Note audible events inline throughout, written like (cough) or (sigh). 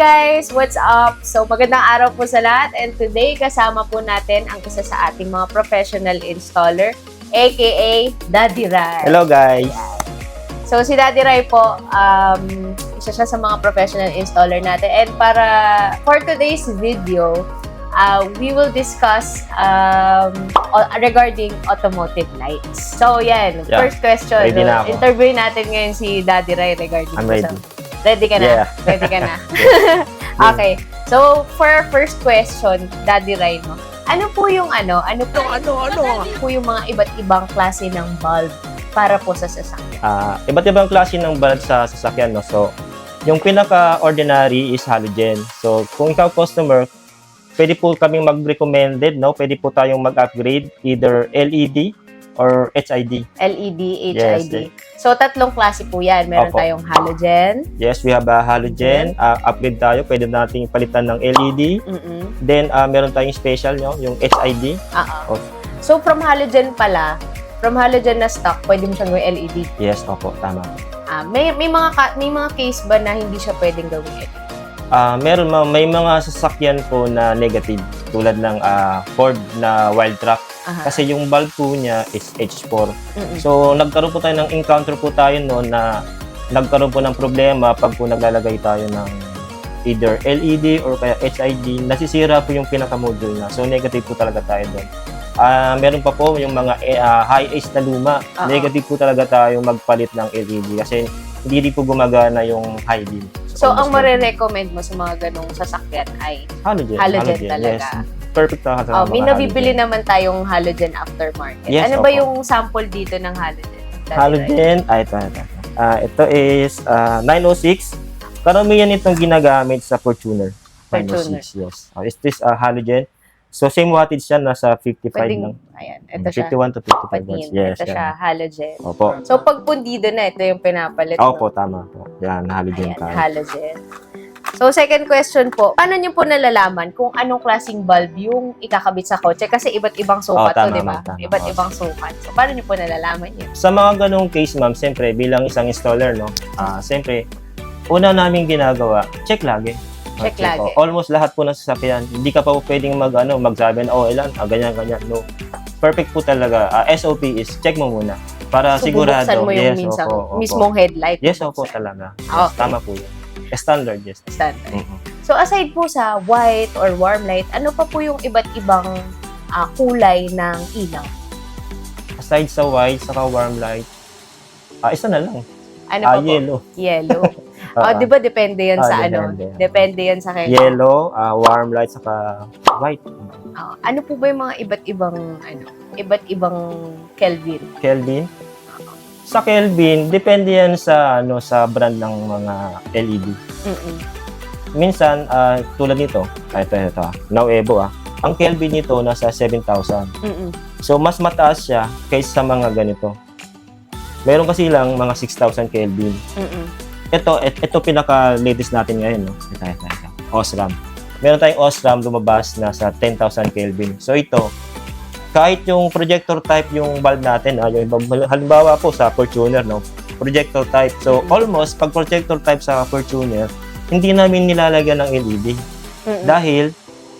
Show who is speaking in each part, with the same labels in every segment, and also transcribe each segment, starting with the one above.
Speaker 1: guys! What's up? So, magandang araw po sa lahat and today kasama po natin ang isa sa ating mga professional installer aka Daddy Rai.
Speaker 2: Hello guys.
Speaker 1: So, si Daddy Rai po, um, isa siya sa mga professional installer natin and para for today's video, uh, we will discuss um, regarding automotive lights. So, yan.
Speaker 2: Yeah.
Speaker 1: First question.
Speaker 2: Ready na ako.
Speaker 1: Interview natin ngayon si Daddy Rai regarding
Speaker 2: I'm ready.
Speaker 1: sa Ready ka na?
Speaker 2: Yeah.
Speaker 1: Ready ka na? (laughs) (laughs) okay. So, for our first question, Daddy Ray, no? Ano po yung ano? Ano po, ano, ano? po yung mga iba't ibang klase ng bulb para po sa sasakyan?
Speaker 2: Ah, iba't ibang klase ng bulb sa sasakyan no. So, yung pinaka-ordinary is halogen. So, kung ikaw customer, pwede po kaming mag-recommended, no? Pwede po tayong mag-upgrade either LED or HID.
Speaker 1: LED,
Speaker 2: Yes,
Speaker 1: HID. So, tatlong klase po yan. Meron
Speaker 2: Opo.
Speaker 1: tayong halogen.
Speaker 2: Yes, we have a halogen. Ah, upgrade tayo, pwede nating palitan ng LED.
Speaker 1: Mm-mm.
Speaker 2: Then, ah, meron tayong special, no? yung HID.
Speaker 1: Ah, ah.
Speaker 2: Oh.
Speaker 1: So, from halogen pala, from halogen na stock, pwede mo siyang gawin LED.
Speaker 2: Yes, opo, tama.
Speaker 1: Ah, may, may, mga, ka- may mga case ba na hindi siya pwedeng gawin LED?
Speaker 2: Ah, meron ma- may mga sasakyan po na negative tulad ng ah, Ford na wild truck
Speaker 1: Aha.
Speaker 2: kasi yung bulb po niya is H4.
Speaker 1: Mm-mm.
Speaker 2: So, nagkaroon po tayo ng encounter po tayo noon na nagkaroon po ng problema pag po naglalagay tayo ng either LED or kaya HID, nasisira po yung pinaka-module na. So, negative po talaga tayo doon. Ah, meron pa po yung mga ah, high age na luma.
Speaker 1: Oo.
Speaker 2: Negative po talaga tayo magpalit ng LED kasi hindi po gumagana yung high beam.
Speaker 1: So, ang marirecommend mo sa mga ganong sasakyan ay
Speaker 2: halogen.
Speaker 1: halogen talaga.
Speaker 2: Yes. Perfect talaga sa
Speaker 1: Oh, may
Speaker 2: mga
Speaker 1: nabibili
Speaker 2: halogen.
Speaker 1: naman tayong halogen aftermarket.
Speaker 2: Yes,
Speaker 1: ano ba
Speaker 2: opo.
Speaker 1: yung sample dito ng halogen? Dati,
Speaker 2: Halogen, ay ito, ito. Ah, ito is ah, 906. Karamihan itong ginagamit sa Fortuner.
Speaker 1: Fortuner.
Speaker 2: 906, yes. Uh, is this a halogen? So, same wattage siya, nasa 55
Speaker 1: Pwedeng,
Speaker 2: lang.
Speaker 1: ayan, ito siya.
Speaker 2: 51 to 55
Speaker 1: Patin.
Speaker 2: watts. Yes,
Speaker 1: ito
Speaker 2: yan.
Speaker 1: siya, halogen.
Speaker 2: Opo.
Speaker 1: So, pag pundido na, ito yung pinapalit.
Speaker 2: Opo,
Speaker 1: no?
Speaker 2: tama po. Yan, halogen
Speaker 1: Ayan,
Speaker 2: tayo.
Speaker 1: halogen. So, second question po, paano niyo po nalalaman kung anong klaseng bulb yung ikakabit sa kotse? Kasi iba't ibang sukat
Speaker 2: Oh,
Speaker 1: to,
Speaker 2: tama,
Speaker 1: di ba?
Speaker 2: ma'am, tama.
Speaker 1: Iba't
Speaker 2: Oh.
Speaker 1: ibang sukat. So, paano niyo po nalalaman yun?
Speaker 2: Sa mga ganong case, ma'am, siyempre, bilang isang installer, no, ah siyempre, una namin ginagawa, check lagi. Ah,
Speaker 1: Check lagi.
Speaker 2: po. Almost lahat po ng sasakyan. Hindi ka pa po pwedeng mag, ano, magsabi na, oh, ilan, ah, ganyan, ganyan. No. Perfect po talaga. Ah, SOP is, check mo muna. Para
Speaker 1: So,
Speaker 2: sigurado.
Speaker 1: mo yung
Speaker 2: yes,
Speaker 1: minsang,
Speaker 2: opo, opo.
Speaker 1: mismong headlight.
Speaker 2: Yes, opo talaga. Yes,
Speaker 1: Okay.
Speaker 2: Tama po yun. Standard, yes.
Speaker 1: Standard.
Speaker 2: Mhm.
Speaker 1: So aside po sa white or warm light, ano pa po yung iba't ibang ah, kulay ng ilaw?
Speaker 2: Aside sa white, saka warm light, ah, isa na lang.
Speaker 1: Ano
Speaker 2: Ah,
Speaker 1: pa po?
Speaker 2: yellow. (laughs) Ah,
Speaker 1: oh, di ba depende yan
Speaker 2: Ah,
Speaker 1: sa ano?
Speaker 2: depende.
Speaker 1: Depende yan sa kanya.
Speaker 2: Yellow, ah, warm light, saka white.
Speaker 1: Ah, ano po ba yung mga iba't ibang ano? Iba't ibang Kelvin?
Speaker 2: Kelvin. Sa Kelvin, depende yan sa ano sa brand ng mga LED.
Speaker 1: Mm-mm.
Speaker 2: Minsan, ah, tulad nito, ito, ito, Now Evo ah. Ang Kelvin nito nasa 7,000.
Speaker 1: Mm-mm.
Speaker 2: So, mas mataas siya kaysa sa mga ganito. Meron kasi lang mga 6,000 Kelvin.
Speaker 1: Mm-mm.
Speaker 2: Ito, et- ito pinaka-latest natin ngayon, no? Ito, ito, ito. Osram. Meron tayong Osram lumabas na sa 10,000 Kelvin. So, ito, kahit yung projector type yung bulb natin, ah, yung, halimbawa po sa Fortuner, no? Projector type. So,
Speaker 1: Mhm.
Speaker 2: almost, pag projector type sa Fortuner, hindi namin nilalagyan ng LED.
Speaker 1: Mm-mm.
Speaker 2: Dahil,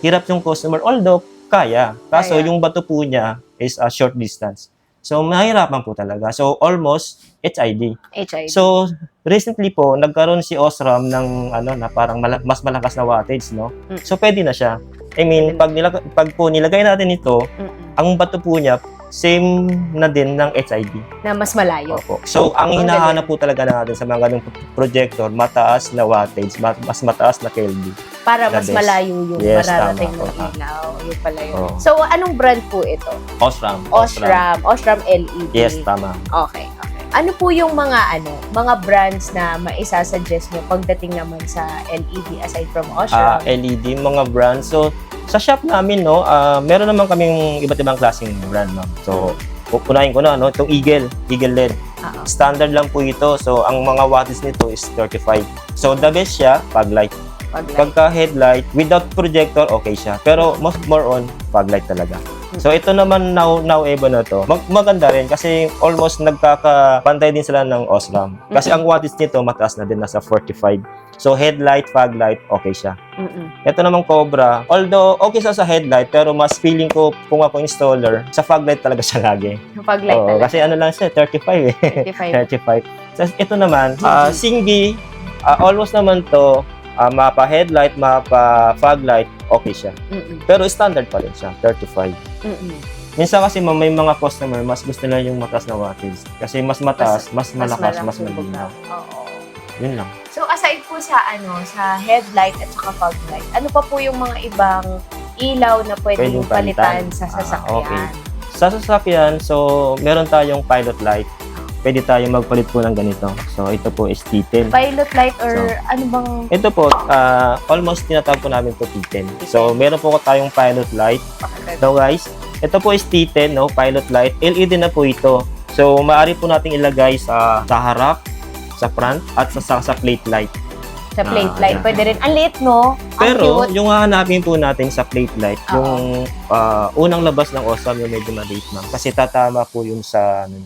Speaker 2: hirap yung customer. Although, kaya. Kaso,
Speaker 1: Kaya.
Speaker 2: yung bato po niya is a short distance. So, mahirapan po talaga. So, almost HID.
Speaker 1: HID.
Speaker 2: So, recently po, nagkaroon si Osram ng ano na parang mala- mas malakas na wattage, no?
Speaker 1: Mm.
Speaker 2: So, pwede na siya. I mean, pag, nilag- pag po nilagay natin ito,
Speaker 1: Mm-mm.
Speaker 2: ang bato po niya, same na din ng HID.
Speaker 1: na mas malayo.
Speaker 2: Opo. So, ang hinahanap po talaga natin sa mga ganung projector, mataas na wattage, ma- mas mataas na Kelvin.
Speaker 1: Para
Speaker 2: The
Speaker 1: mas
Speaker 2: best.
Speaker 1: malayo yung
Speaker 2: Yes,
Speaker 1: mararating
Speaker 2: tama
Speaker 1: ng
Speaker 2: po. Ah.
Speaker 1: ilaw. Yung pala yun.
Speaker 2: Oo.
Speaker 1: So, anong brand po ito?
Speaker 2: Osram.
Speaker 1: Osram. Osram LED.
Speaker 2: Yes, tama.
Speaker 1: Okay, okay. Ano po yung mga ano, mga brands na maisasuggest mo pagdating naman sa LED aside from
Speaker 2: ah
Speaker 1: Osram?
Speaker 2: LED, mga brand. So, sa shop namin, no, ah, meron naman kaming iba't ibang klaseng brand, ma'am. So, pupunahin ko na, no, itong Eagle, Eagle LED.
Speaker 1: Oo.
Speaker 2: Standard lang po ito. So, ang mga wattage nito is 35. So, the best siya, pag light.
Speaker 1: Pag light.
Speaker 2: Pagka headlight, without projector, okay siya. Pero, most more on, pag light talaga. So ito naman now now Evo na to. Mag- maganda rin kasi almost nagkakapantay din sila ng Osram. Kasi ang wattage nito mataas na din nasa 45. So headlight, fog light, okay siya.
Speaker 1: Mm-mm.
Speaker 2: Ito namang Cobra, although okay siya sa headlight pero mas feeling ko kung ako installer, sa fog light talaga siya lagi.
Speaker 1: Yung pag-light
Speaker 2: Oo,
Speaker 1: talaga.
Speaker 2: kasi ano lang siya, 35 eh.
Speaker 1: 35.
Speaker 2: 35. So, ito naman, ah,
Speaker 1: Mhm.
Speaker 2: Singgi, ah, almost naman to, ah, mapa headlight, mapa fog light, okay siya.
Speaker 1: Mm-mm.
Speaker 2: Pero standard pa rin siya, 35.
Speaker 1: Mm-mm.
Speaker 2: Minsan kasi ma'am, may mga customer, mas gusto nila yung mataas na wattage. Kasi mas mataas, mas, malakas, mas,
Speaker 1: malakas yung
Speaker 2: malinaw.
Speaker 1: bugnaw. Oo.
Speaker 2: Yun lang.
Speaker 1: So aside po sa ano, sa headlight at saka fog light, ano pa po yung mga ibang ilaw na pwedeng
Speaker 2: Pwedeng
Speaker 1: palitan
Speaker 2: palitan.
Speaker 1: sa
Speaker 2: Ah,
Speaker 1: sasakyan?
Speaker 2: okay. Sa sasakyan, so meron tayong pilot light. Pwede tayong magpalit po ng ganito. So ito po is T10.
Speaker 1: Pilot light or
Speaker 2: So,
Speaker 1: ano bang
Speaker 2: Ito po, ah, almost tinatawag po namin po T10. So meron po tayong pilot light. So guys, ito po is T10, no? Pilot light. LED na po ito. So maaari po nating ilagay sa, sa harap, sa front, at sa, sa, sa plate light.
Speaker 1: sa plate
Speaker 2: Ah,
Speaker 1: light?
Speaker 2: yeah.
Speaker 1: Pwede rin. Ang liit, no? Ang
Speaker 2: Pero
Speaker 1: cute.
Speaker 2: yung hahanapin po natin sa plate light,
Speaker 1: Oo.
Speaker 2: yung ah, unang labas ng Osram yung medyo maliit ma'am. Kasi tatama po yun sa ano,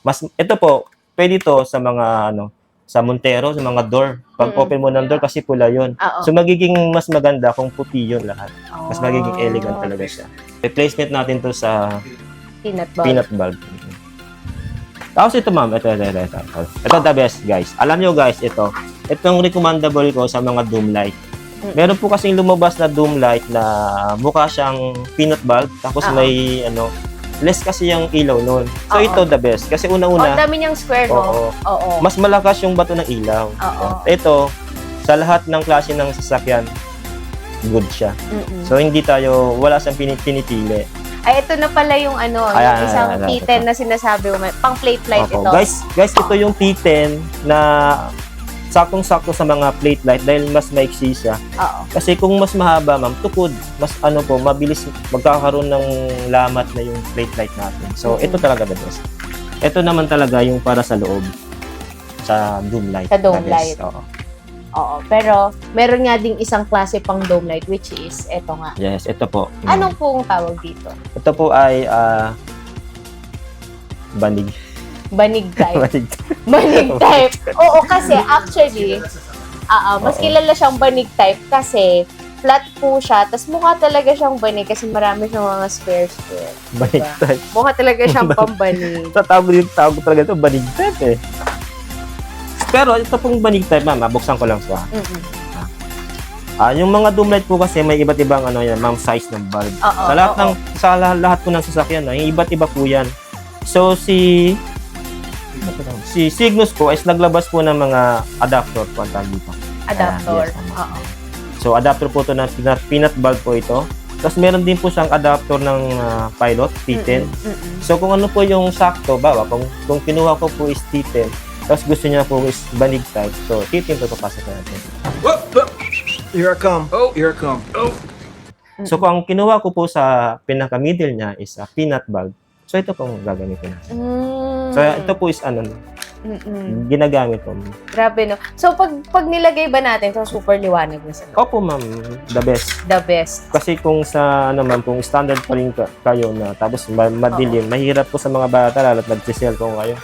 Speaker 2: mas ito po, pwede to sa mga ano, sa Montero, sa mga door. Pag
Speaker 1: Mm.
Speaker 2: open mo ng door kasi pula.
Speaker 1: Oo.
Speaker 2: So magiging mas maganda kung puti yun lahat. Mas
Speaker 1: Oh.
Speaker 2: magiging elegant talaga siya. Replacement natin to sa
Speaker 1: Peanut bulb.
Speaker 2: peanut bulb. Tapos ito ma'am, ito, ito, ito, ito. Ito the best guys. Alam nyo guys, ito. Itong recommendable ko sa mga doom light.
Speaker 1: Mm.
Speaker 2: Meron po kasing lumabas na doom light na mukha siyang peanut bulb. Tapos
Speaker 1: Oo.
Speaker 2: may ano, less kasi yung ilaw nun. So
Speaker 1: Oo.
Speaker 2: ito the best. Kasi
Speaker 1: Oh, ang
Speaker 2: una-una,
Speaker 1: dami niyang square, no?
Speaker 2: oo,
Speaker 1: Oo.
Speaker 2: mas malakas yung bato ng ilaw.
Speaker 1: Oo.
Speaker 2: Ito, sa lahat ng klase ng sasakyan, good siya.
Speaker 1: Mm-mm.
Speaker 2: So hindi tayo, wala siyang pini- pinipili.
Speaker 1: Ay, ito na pala yung ano,
Speaker 2: Ayan,
Speaker 1: yung isang
Speaker 2: ayan, ayan,
Speaker 1: T10 na sinasabi mo. Pang plate light
Speaker 2: Opo.
Speaker 1: ito.
Speaker 2: Guys, guys, ito yung T10 na saktong-sakto sa mga plate light dahil mas maiksi siya.
Speaker 1: Oo.
Speaker 2: Kasi kung mas mahaba, ma'am, tukod, mas ano po, mabilis magkakaroon ng lamat na yung plate light natin. So,
Speaker 1: Mhm.
Speaker 2: ito talaga the best. Ito naman talaga yung para sa loob sa dome light.
Speaker 1: Sa dome light.
Speaker 2: Oo.
Speaker 1: Oo. Pero, meron nga ding isang klase pang dome light, which is, eto nga.
Speaker 2: Yes, ito po.
Speaker 1: Anong pong tawag dito?
Speaker 2: Ito po ay ah, banig.
Speaker 1: Banig type.
Speaker 2: banig.
Speaker 1: banig type. Oo, kasi actually, ah, mas
Speaker 2: Oo.
Speaker 1: kilala siyang banig type kasi flat po siya, tas mukha talaga siyang banig kasi marami siyang mga square-square.
Speaker 2: banig
Speaker 1: Diba?
Speaker 2: type.
Speaker 1: Mukha talaga siyang (laughs) pambanig.
Speaker 2: Sa tawag yung tawag ko talaga ito, banig type eh. Pero ito pong banig type, ma'am, ah, buksan ko lang siya.
Speaker 1: Mm-mm.
Speaker 2: Ah, yung mga doom light po kasi may iba't ibang ano yan, ma'am, size ng bulb.
Speaker 1: Oo,
Speaker 2: sa lahat
Speaker 1: oo.
Speaker 2: ng sa lahat, lahat po ng sasakyan, no, yung iba't iba po yan. So si si Cygnus po is naglabas po ng mga adapter po ang tawag dito.
Speaker 1: Adapter.
Speaker 2: Yes, tama.
Speaker 1: Oo.
Speaker 2: So adapter po to ng peanut, peanut bulb po ito. Tapos meron din po siyang adapter ng ah, pilot, T10.
Speaker 1: Mm-mm. Mm-mm.
Speaker 2: So kung ano po yung sakto, bawa, kung, kung kinuha ko po is T10, tapos gusto niya po is banig type, so T10 po papasok natin.
Speaker 3: Whoop, whoop. Here I come. Oh, here I come. Oh.
Speaker 2: So kung ang kinuha ko po sa pinaka-middle niya is a peanut bulb, so ito pong gagamitin natin.
Speaker 1: Mm.
Speaker 2: So ito po is ano,
Speaker 1: Mm-mm.
Speaker 2: ginagamit ko.
Speaker 1: Grabe, no? So, pag, pag nilagay ba natin, so super liwanag na sa loob.
Speaker 2: Opo ma'am, the best.
Speaker 1: The best.
Speaker 2: Kasi kung sa ano ma'am, kung standard pa rin ka- kayo na tapos ma- madilim, mahirap po sa mga bata lalo't nag-cellphone kayo.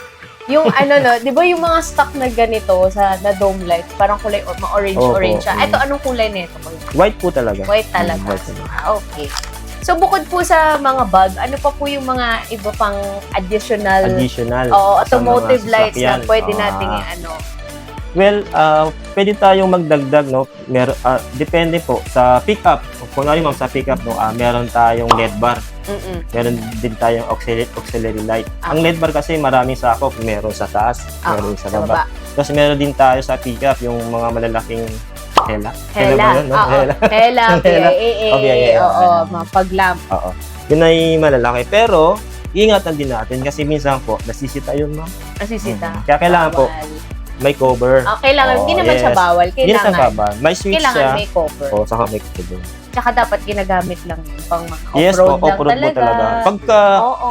Speaker 1: Yung ano, no, di ba yung mga stock na ganito sa na dome light, parang kulay, or, ma-orange-orange
Speaker 2: Opo,
Speaker 1: siya. Ito, anong kulay nito?
Speaker 2: White po talaga.
Speaker 1: White talaga.
Speaker 2: Mm, white talaga.
Speaker 1: Ah, okay. So, bukod po sa mga bulb, ano pa po yung mga iba pang additional,
Speaker 2: Additional.
Speaker 1: o
Speaker 2: sa
Speaker 1: automotive
Speaker 2: mga
Speaker 1: lights na
Speaker 2: sasakyan.
Speaker 1: pwede
Speaker 2: Ah.
Speaker 1: nating ano?
Speaker 2: Well, ah, pwede tayong magdagdag, no? Mer ah, depende po sa pickup. Kung ano ma'am, sa pickup, no, ah, meron tayong LED bar.
Speaker 1: Mm-mm.
Speaker 2: Meron din tayong auxiliary, auxiliary light.
Speaker 1: Ah.
Speaker 2: Ang LED bar kasi maraming sakop. Meron sa taas,
Speaker 1: Ah,
Speaker 2: meron sa
Speaker 1: sa
Speaker 2: baba. Tapos meron din tayo sa pickup, yung mga malalaking hela.
Speaker 1: Hela.
Speaker 2: no?
Speaker 1: Oo.
Speaker 2: Hela.
Speaker 1: Hela. (laughs)
Speaker 2: Hela. Yeah.
Speaker 1: Oo, mga paglamp.
Speaker 2: Oo. Yun ay malalaki. Pero, ingatan din natin kasi minsan po, nasisita yun, ma'am.
Speaker 1: Nasisita.
Speaker 2: Kaya kailangan po,
Speaker 1: Bawal.
Speaker 2: may cover.
Speaker 1: Ah, kailangan, hindi
Speaker 2: Oo,
Speaker 1: naman siya
Speaker 2: yes.
Speaker 1: bawal.
Speaker 2: Hindi na sa
Speaker 1: Kailangan.
Speaker 2: baba. May switch
Speaker 1: Kailangan
Speaker 2: siya.
Speaker 1: may cover.
Speaker 2: Oo, saka may cover.
Speaker 1: Tsaka dapat ginagamit lang yun pang mga
Speaker 2: Yes
Speaker 1: off-road
Speaker 2: po,
Speaker 1: lang
Speaker 2: off-road po
Speaker 1: talaga.
Speaker 2: talaga. Pagka,
Speaker 1: Oo.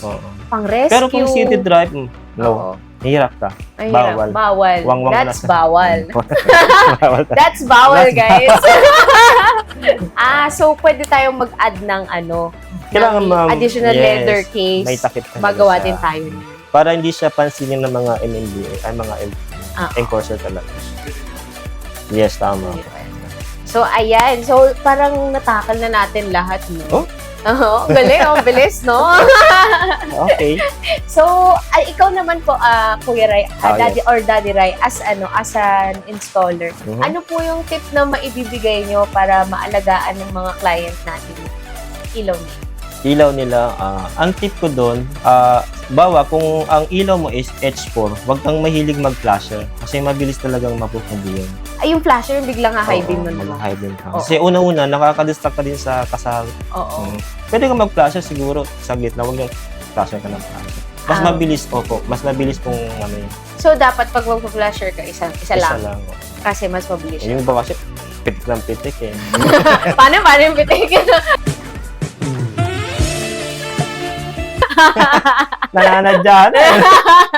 Speaker 2: oo.
Speaker 1: Pang rescue.
Speaker 2: Pero kung city drive, mm, No.
Speaker 1: Oo.
Speaker 2: Hirap ka.
Speaker 1: Mahirap.
Speaker 2: Bawal.
Speaker 1: Bawal.
Speaker 2: Wang-wang mo
Speaker 1: That's bawal. (laughs) (laughs)
Speaker 2: Bawal.
Speaker 1: That's bawal,
Speaker 2: That's
Speaker 1: guys. (laughs) ah, so pwede tayong mag-add ng ano,
Speaker 2: Kailangan
Speaker 1: ng
Speaker 2: ma'am,
Speaker 1: additional
Speaker 2: yes,
Speaker 1: leather case.
Speaker 2: May takip ka
Speaker 1: Magawa din tayo.
Speaker 2: Para hindi siya pansinin ng mga MMDA, ay mga
Speaker 1: Ah.
Speaker 2: enforcer talaga. Yes, tama.
Speaker 1: So, ayan. So, parang natakal na natin lahat, no?
Speaker 2: Oh?
Speaker 1: Oo, galing. Oh, bilis, no? (laughs)
Speaker 2: Okay.
Speaker 1: so, ay, ikaw naman po, ah, Kuya Ray, ah,
Speaker 2: Ah,
Speaker 1: Daddy or Daddy Ray, as ano, as an installer,
Speaker 2: Mhm.
Speaker 1: ano po yung tip na maibibigay nyo para maalagaan ng mga client natin? Ilaw niya.
Speaker 2: ilaw nila, ah, ang tip ko doon, ah, bawa kung ang ilaw mo is H4, huwag kang mahilig mag-flasher kasi mabilis talagang mapupundi yun.
Speaker 1: Ay, yung flasher, yung biglang ha-high beam mo
Speaker 2: Oo,
Speaker 1: naman.
Speaker 2: mag-high beam ka.
Speaker 1: Oo.
Speaker 2: Kasi una-una, nakaka-distract ka din sa kasal.
Speaker 1: Oo.
Speaker 2: Mm. Pwede ka mag-flasher siguro sa gitna, huwag yung flasher ka ng flasher. Mas
Speaker 1: Ah.
Speaker 2: mabilis, opo, mas mabilis kung ano yun.
Speaker 1: So, dapat pag magpa-flasher ka, isa, isa, lang.
Speaker 2: lang. oo.
Speaker 1: Kasi mas mabilis siya.
Speaker 2: Yung iba kasi, pitik ng pitik eh. (laughs)
Speaker 1: paano, paano yung pitik? (laughs)
Speaker 2: Nananadya na eh. (laughs)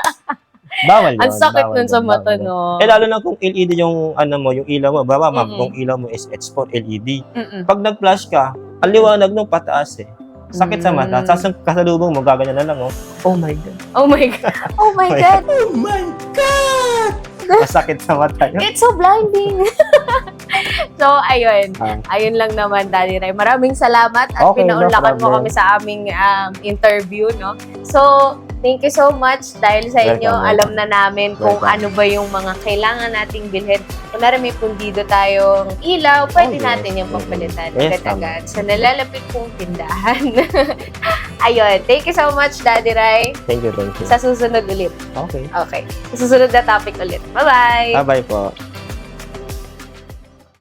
Speaker 2: Bawal yun.
Speaker 1: Ang sakit
Speaker 2: bawal
Speaker 1: nun sa mata,
Speaker 2: bawal yun.
Speaker 1: no?
Speaker 2: Eh lalo na kung LED yung ano mo, yung ilaw mo, baba ma'am,
Speaker 1: Mm-mm.
Speaker 2: kung ilaw mo is H4 LED.
Speaker 1: Mm-mm.
Speaker 2: Pag nag-flash ka, ang liwanag nung pataas eh. Sakit sa mata.
Speaker 1: Mm.
Speaker 2: Tapos ang kasalubong mo, gaganyan na lang oh. Oh my God.
Speaker 1: Oh my God. Oh my
Speaker 2: My (laughs)
Speaker 1: God.
Speaker 3: Oh my god!
Speaker 2: Masakit sa mata yun.
Speaker 1: It's so blinding. (laughs) so, ayun.
Speaker 2: Ah.
Speaker 1: Ayun lang naman, Daddy Ray. Maraming salamat at
Speaker 2: Okay, no
Speaker 1: pinaunlakan mo
Speaker 2: problem.
Speaker 1: kami sa aming um, interview, no? So, thank you so much dahil sa inyo,
Speaker 2: Welcome,
Speaker 1: alam na namin kung
Speaker 2: Welcome.
Speaker 1: ano ba yung mga kailangan nating bilhin. Kunwari may pundido tayong ilaw, pwede
Speaker 2: Oh, yes.
Speaker 1: natin yung papalitan
Speaker 2: Yes,
Speaker 1: agad-agad sa nalalapit kong tindahan. (laughs) Ayun, thank you so much, Daddy Ray.
Speaker 2: Thank you, thank you.
Speaker 1: Sa susunod ulit.
Speaker 2: Okay.
Speaker 1: Okay. Sa susunod na topic ulit. Bye-bye!
Speaker 2: Bye-bye po.